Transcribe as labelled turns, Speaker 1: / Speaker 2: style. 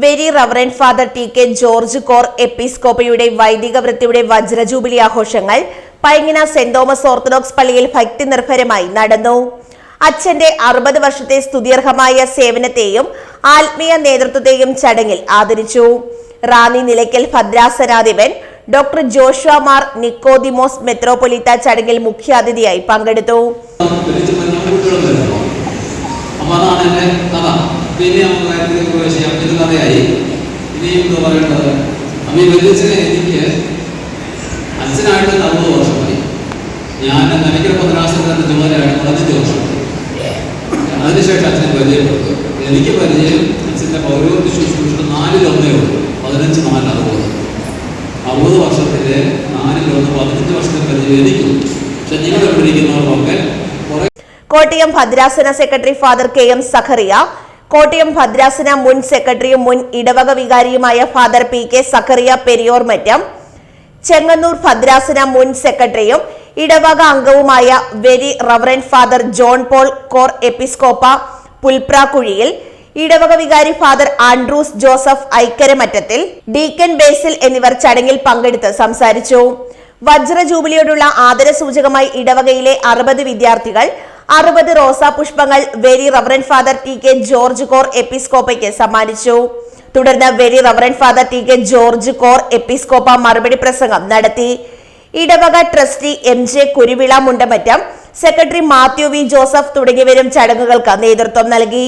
Speaker 1: Very reverend father T K George cor എപ്പിസ്കോപ്പയുടെ വൈദിക വൃത്തിയുടെ വജ്രജൂബിലി ആഘോഷങ്ങൾ പൈങ്ങിന സെന്റ് തോമസ് ഓർത്തഡോക്സ് പള്ളിയിൽ ഭക്തി നിർഭരമായി നടന്നു. അച്ഛന്റെ അറുപത് വർഷത്തെ സ്തുതിയർഹമായ സേവനത്തെയും ആത്മീയ നേതൃത്വത്തെയും ചടങ്ങിൽ ആദരിച്ചു. Ranni Nilakkal ഭദ്രാസനാധിപൻ doctor Joshua Mar Nicodemus Metropolitan ചടങ്ങിൽ മുഖ്യാതിഥിയായി പങ്കെടുത്തു.
Speaker 2: പിന്നെ നമുക്ക് കാര്യത്തിലേക്ക് പ്രവേശിക്കാം ഇത് കഥയായി. ഇനിയും എന്താ പറയേണ്ടത്? അമ്മ വലിയച്ഛനെ എനിക്ക് അച്ഛനായിട്ട് അറുപത് വർഷമായി ഞാൻ നനയ്ക്കൽ പതിനാശത്തിന്റെ ചുമതലയായിട്ട് പതിനഞ്ച് വർഷമായി അതിനുശേഷം അച്ഛനെ പരിചയപ്പെട്ടു എനിക്ക് പരിചയം അച്ഛന്റെ പൗരോഹിത്യ ശുശ്രൂഷ നാലിലൊന്നേ ഉള്ളൂ. പതിനഞ്ച് നാല് അറുപത് അറുപത് വർഷത്തിലെ നാലിലൊന്ന് പതിനഞ്ച് വർഷത്തെ പരിചയം എനിക്കും പക്ഷെ നിങ്ങൾ ഇരിക്കുന്നവർക്കൊക്കെ
Speaker 1: കോട്ടയം ഭദ്രാസന secretary father K M Zacharia Kottayam ഭദ്രാസന മുൻ സെക്രട്ടറിയും മുൻ ഇടവക വികാരിയുമായ father P K Zacharia Periyormattam Chengannur ഭദ്രാസന മുൻ സെക്രട്ടറിയും ഇടവക അംഗവുമായ very reverend father John Paul cor episcopa പുൽപ്രാക്കുഴിയിൽ ഇടവക വികാരി ഫാദർ ആൻഡ്രൂസ് ജോസഫ് ഐക്കരമറ്റത്തിൽ ഡീക്കൻ ബേസിൽ എന്നിവർ ചടങ്ങിൽ പങ്കെടുത്ത് സംസാരിച്ചു. വജ്ര ജൂബിലിയോടുള്ള ആദര സൂചകമായി ഇടവകയിലെ അറുപത് വിദ്യാർത്ഥികൾ അറുപത് റോസാപുഷ്പങ്ങൾ very reverend father T K George cor എപ്പിസ്കോപ്പയ്ക്ക് സമ്മാനിച്ചു. തുടർന്ന് very reverend father T K George cor episcopa മറുപടി പ്രസംഗം നടത്തി. ഇടവക trustee M J Kuruvila Mundamattam secretary Mathew V Joseph തുടങ്ങിയവരും ചടങ്ങുകൾക്ക് നേതൃത്വം നൽകി.